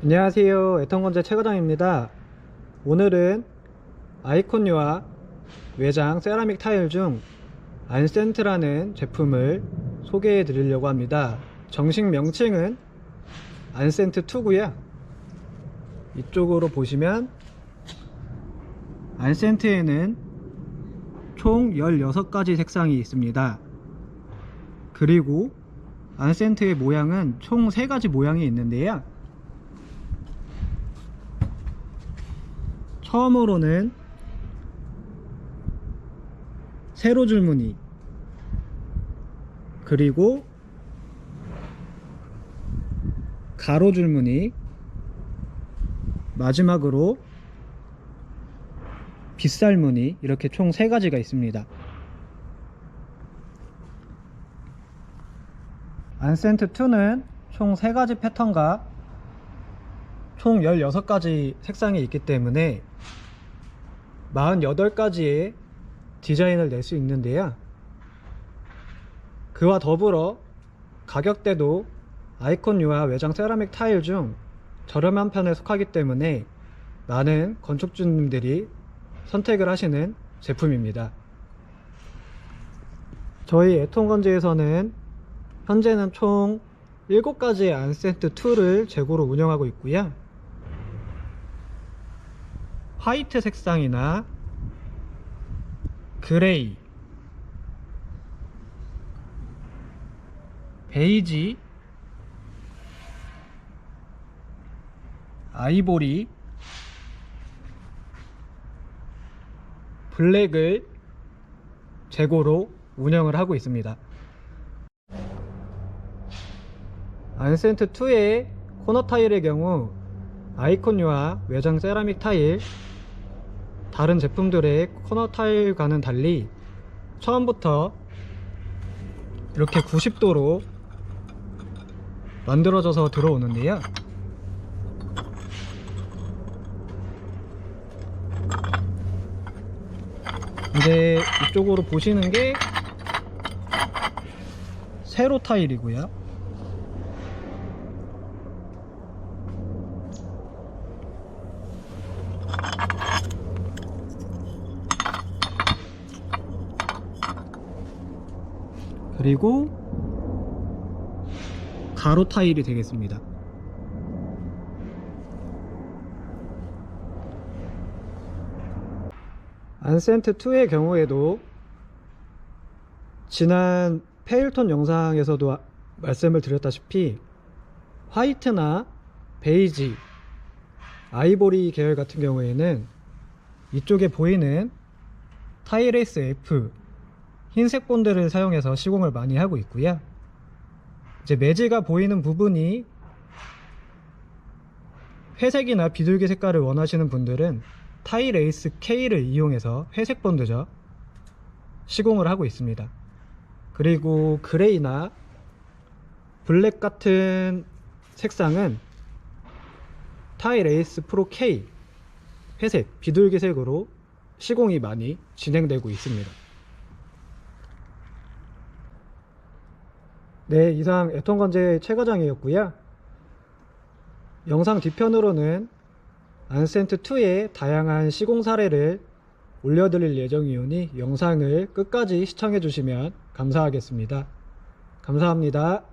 안녕하세요. 애턴건재 최과장입니다. 오늘은 아이콘유와 외장 세라믹 타일 중 안센트라는 제품을 소개해 드리려고 합니다. 정식 명칭은 안센트2고요. 이쪽으로 보시면 안센트에는 총 16가지 색상이 있습니다. 그리고 안센트의 모양은 총 3가지 모양이 있는데요 처음으로는 세로 줄무늬 그리고 가로 줄무늬 마지막으로 빗살무늬 이렇게 총세 가지가 있습니다. 안센트 2는 총 3가지 패턴과 총 16가지 색상이 있기 때문에 48가지의 디자인을 낼 수 있는데요. 그와 더불어 가격대도 아이콘유와 외장 세라믹 타일 중 저렴한 편에 속하기 때문에 많은 건축주님들이 선택을 하시는 제품입니다. 저희 애통건재에서는 현재는 총 7가지의 안센트 2를 재고로 운영하고 있고요. 화이트 색상이나 그레이, 베이지, 아이보리, 블랙을 재고로 운영을 하고 있습니다. 안센트 2의 코너 타일의 경우 아이콘유와 외장 세라믹 타일 다른 제품들의 코너 타일과는 달리 처음부터 이렇게 90도로 만들어져서 들어오는데요. 이제 이쪽으로 보시는 게 세로 타일이고요. 그리고 가로 타일이 되겠습니다. 안센트 2의 경우에도 지난 페일톤 영상에서도 아- 말씀을 드렸다시피 화이트나 베이지, 아이보리 계열 같은 경우에는 이쪽에 보이는 타일에이스 F 흰색 본드를 사용해서 시공을 많이 하고 있고요. 이제 매지가 보이는 부분이 회색이나 비둘기 색깔을 원하시는 분들은 타일 에이스 K를 이용해서 회색 본드죠. 시공을 하고 있습니다. 그리고 그레이나 블랙 같은 색상은 타일 에이스 프로 K 회색, 비둘기색으로 시공이 많이 진행되고 있습니다. 네, 이상 애통건재 최과장이었고요. 영상 뒤편으로는 안센트2의 다양한 시공 사례를 올려드릴 예정이오니 영상을 끝까지 시청해주시면 감사하겠습니다. 감사합니다.